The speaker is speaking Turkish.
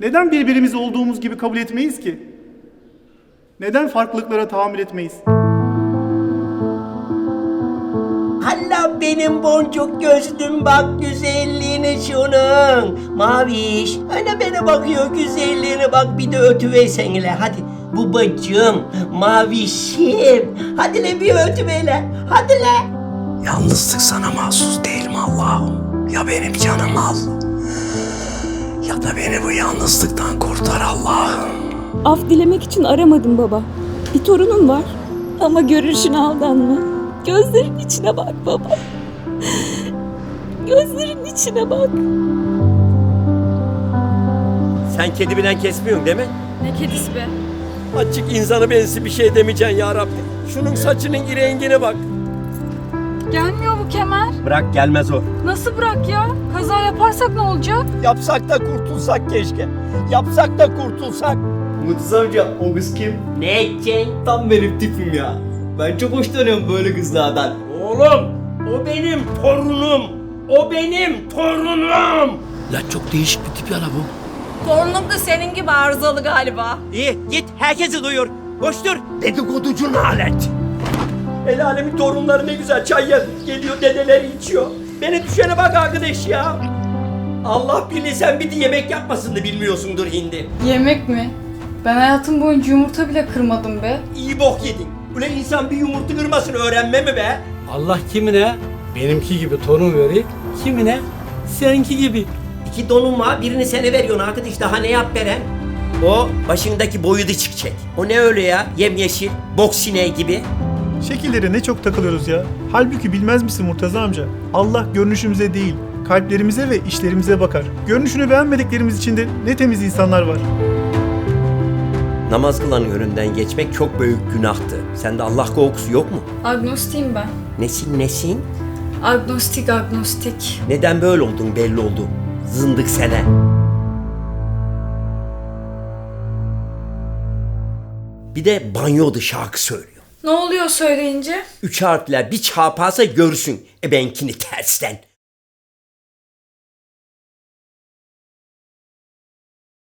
Neden birbirimizi olduğumuz gibi kabul etmeyiz ki? Neden farklılıklara tahammül etmeyiz? Hala benim boncuk gözlüm bak güzelliğine şunun. Maviş öyle bana bakıyor güzelliğine bak bir de ötüversen hele hadi. Babacığım, mavişim. Hadi le bir ötüveyle. Hadi le. Yalnızlık sana mahsus değil mi Allah'ım? Ya benim canım al. Beni bu yalnızlıktan kurtar Allah'ım. Af dilemek için aramadım baba. Bir torunum var. Ama görüşüne aldanma. Gözlerin içine bak baba. Gözlerin içine bak. Sen kedi bilen kesmiyorsun değil mi? Ne kedisi be? Açık insanı bensi bir şey demeyeceksin ya Rabbi. Şunun saçının rengine bak. Gelmiyor bu kemer. Bırak gelmez o. Nasıl bırak ya? Kaza yaparsak ne olacak? Yapsak da kurtulsak keşke. Yapsak da kurtulsak. Mutsuz amca o kız kim? Ne edeceksin? Tam benim tipim ya. Ben çok hoşlanıyorum böyle kızlardan. Oğlum o benim torunum. O benim torunum. Ya çok değişik bir tip ya la bu. Torunum da senin gibi arızalı galiba. İyi git herkesi duyur. Koştur. Dedikoducu nalet. El alemin torunları ne güzel çay geliyor dedeleri içiyor. Beni düşene bak arkadaş ya. Allah bilir sen bir de yemek yapmasını da bilmiyorsundur hindi. Yemek mi? Ben hayatım boyunca yumurta bile kırmadım be. İyi bok yedin. Ulan insan bir yumurta kırmasını öğrenme mi be? Allah kimine benimki gibi torun verir, kimine seninki gibi. İki donum var birini sana veriyorsun arkadaş daha ne yap veren? O başındaki boyu da çıkacak. O ne öyle ya yemyeşil bok sineği gibi. Şekillere ne çok takılıyoruz ya. Halbuki bilmez misin Murtaza amca? Allah görünüşümüze değil, kalplerimize ve işlerimize bakar. Görünüşünü beğenmediklerimiz içinde ne temiz insanlar var. Namaz kılanın önünden geçmek çok büyük günahtı. Sende Allah korkusu yok mu? Agnostiyim ben. Nesin nesin? Agnostik agnostik. Neden böyle oldun belli oldu. Zındık sene. Bir de banyoda şarkı söylüyor. Ne oluyor söyleyince? Üç harfler bir çarparsa görsün ebenkini tersten.